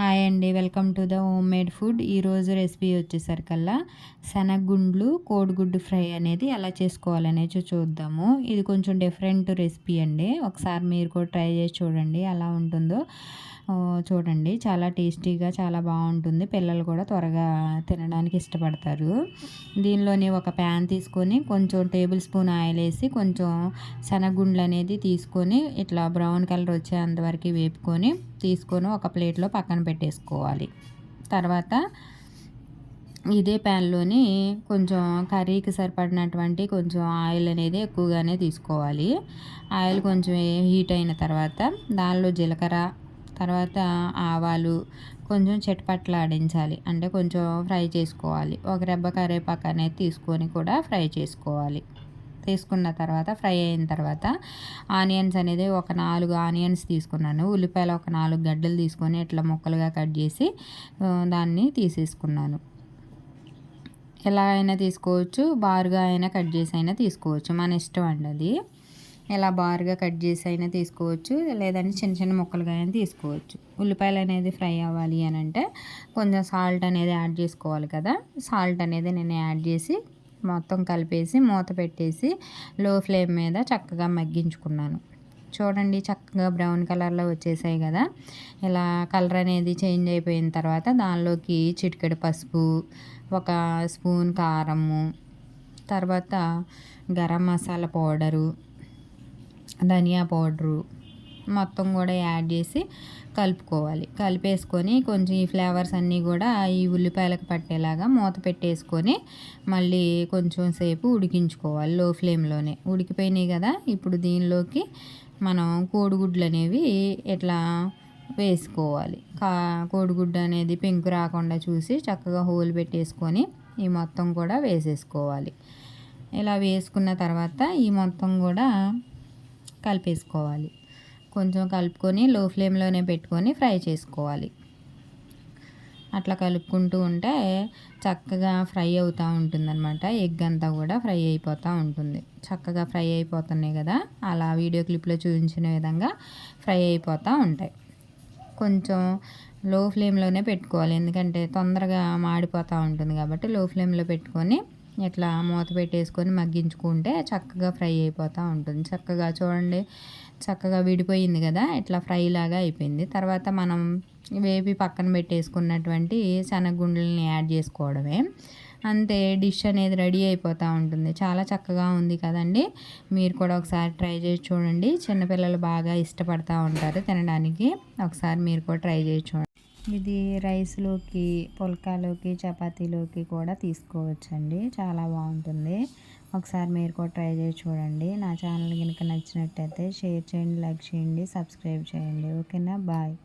Hi అండి. Welcome to the homemade food. ఈరోజు recipe వచ్చేసరికల్లా శనగగుండ్లు కోడిగుడ్డు ఫ్రై అనేది ఎలా చేసుకోవాలనేది చూద్దాము. ఇది కొంచెం డిఫరెంట్ రెసిపీ అండి. ఒకసారి మీరు కూడా ట్రై చేసి చూడండి ఎలా ఉంటుందో. చూడండి. చాలా టేస్టీగా చాలా బాగుంటుంది. పిల్లలు కూడా త్వరగా తినడానికి ఇష్టపడతారు. దీనిలోని ఒక ప్యాన్ తీసుకొని కొంచెం టేబుల్ స్పూన్ ఆయిల్ వేసి కొంచెం శనగుండ్లు అనేది తీసుకొని ఇట్లా బ్రౌన్ కలర్ వచ్చేంతవరకు వేపుకొని తీసుకొని ఒక ప్లేట్లో పక్కన పెట్టేసుకోవాలి. తర్వాత ఇదే ప్యాన్లోని కొంచెం కర్రీకి సరిపడినటువంటి కొంచెం ఆయిల్ అనేది ఎక్కువగానే తీసుకోవాలి. ఆయిల్ కొంచెం హీట్ అయిన తర్వాత దానిలో జీలకర్ర తర్వాత ఆవాలు కొంచెం ఆడించాలి. అంటే కొంచెం ఫ్రై చేసుకోవాలి. ఒక రెబ్బ కరేపాకు అనేది తీసుకొని కూడా ఫ్రై చేసుకోవాలి. తీసుకున్న తర్వాత ఫ్రై అయిన తర్వాత ఆనియన్స్ అనేది ఒక నాలుగు ఆనియన్స్ తీసుకున్నాను. ఉల్లిపాయలు ఒక నాలుగు గడ్డలు తీసుకొని ఇట్లా ముక్కలుగా కట్ చేసి దాన్ని తీసేసుకున్నాను. ఎలా అయినా తీసుకోవచ్చు బారుగా అయినా కట్ చేసి అయినా తీసుకోవచ్చు. మన ఇష్టం అండి అది. ఇలా బారుగా కట్ చేసి అయినా తీసుకోవచ్చు లేదంటే చిన్న చిన్న ముక్కలుగా అయినా తీసుకోవచ్చు. ఉల్లిపాయలు అనేది ఫ్రై అవ్వాలి అని అంటే కొంచెం సాల్ట్ అనేది యాడ్ చేసుకోవాలి కదా. సాల్ట్ అనేది నేను యాడ్ చేసి మొత్తం కలిపేసి మూత పెట్టేసి లో ఫ్లేమ్ మీద చక్కగా మగ్గించుకున్నాను. చూడండి చక్కగా బ్రౌన్ కలర్లో వచ్చేసాయి కదా. ఇలా కలర్ అనేది చేంజ్ అయిపోయిన తర్వాత దానిలోకి చిటికెడు పసుపు ఒక స్పూన్ కారము తర్వాత గరం మసాలా పౌడరు ధనియా పౌడరు మొత్తం కూడా యాడ్ చేసి కలుపుకోవాలి. కలిపేసుకొని కొంచెం ఈ ఫ్లేవర్స్ అన్నీ కూడా ఈ ఉల్లిపాయలకు పట్టేలాగా మూత పెట్టేసుకొని మళ్ళీ కొంచెం సేపు ఉడికించుకోవాలి లో ఫ్లేమ్లోనే. ఉడికిపోయినాయి కదా ఇప్పుడు దీనిలోకి మనం కోడిగుడ్లు అనేవి ఇట్లా వేసుకోవాలి. కా కోడిగుడ్డు అనేది పెంకు రాకుండా చూసి చక్కగా హోల్ పెట్టేసుకొని ఈ మొత్తం కూడా వేసేసుకోవాలి. ఇలా వేసుకున్న తర్వాత ఈ మొత్తం కూడా కలిపేసుకోవాలి. కొంచెం కలుపుకొని లో ఫ్లేమ్లోనే పెట్టుకొని ఫ్రై చేసుకోవాలి. అట్లా కలుపుకుంటూ ఉంటే చక్కగా ఫ్రై అవుతూ ఉంటుందన్నమాట. ఎగ్ అంతా కూడా ఫ్రై అయిపోతూ ఉంటుంది. చక్కగా ఫ్రై అయిపోతున్నాయి కదా. అలా వీడియో క్లిప్లో చూపించిన విధంగా ఫ్రై అయిపోతూ ఉంటాయి. కొంచెం లో ఫ్లేమ్లోనే పెట్టుకోవాలి. ఎందుకంటే తొందరగా మాడిపోతూ ఉంటుంది కాబట్టి లో ఫ్లేమ్లో పెట్టుకొని ఇట్లా మూత పెట్టేసుకొని మగ్గించుకుంటే చక్కగా ఫ్రై అయిపోతూ ఉంటుంది. చక్కగా చూడండి చక్కగా విడిపోయింది కదా? ఇట్లా ఫ్రై లాగా అయిపోయింది. తర్వాత మనం వేపి పక్కన పెట్టేసుకున్నటువంటి శనగుండల్ని యాడ్ చేసుకోవడమే. అంతే డిష్ అనేది రెడీ అయిపోతూ ఉంటుంది. చాలా చక్కగా ఉంది కదండి? మీరు కూడా ఒకసారి ట్రై చేసి చూడండి. చిన్నపిల్లలు బాగా ఇష్టపడతూ ఉంటారు తినడానికి. ఒకసారి మీరు కూడా ట్రై చేసి చూడండి. ఇది రైస్లోకి పుల్కాలోకి చపాతీలోకి కూడా తీసుకోవచ్చండి. చాలా బాగుంటుంది. ఒకసారి మీరు కూడా ట్రై చేసి చూడండి. నా ఛానల్ కనుక నచ్చినట్టయితే షేర్ చేయండి లైక్ చేయండి సబ్స్క్రైబ్ చేయండి. ఓకేనా? బాయ్.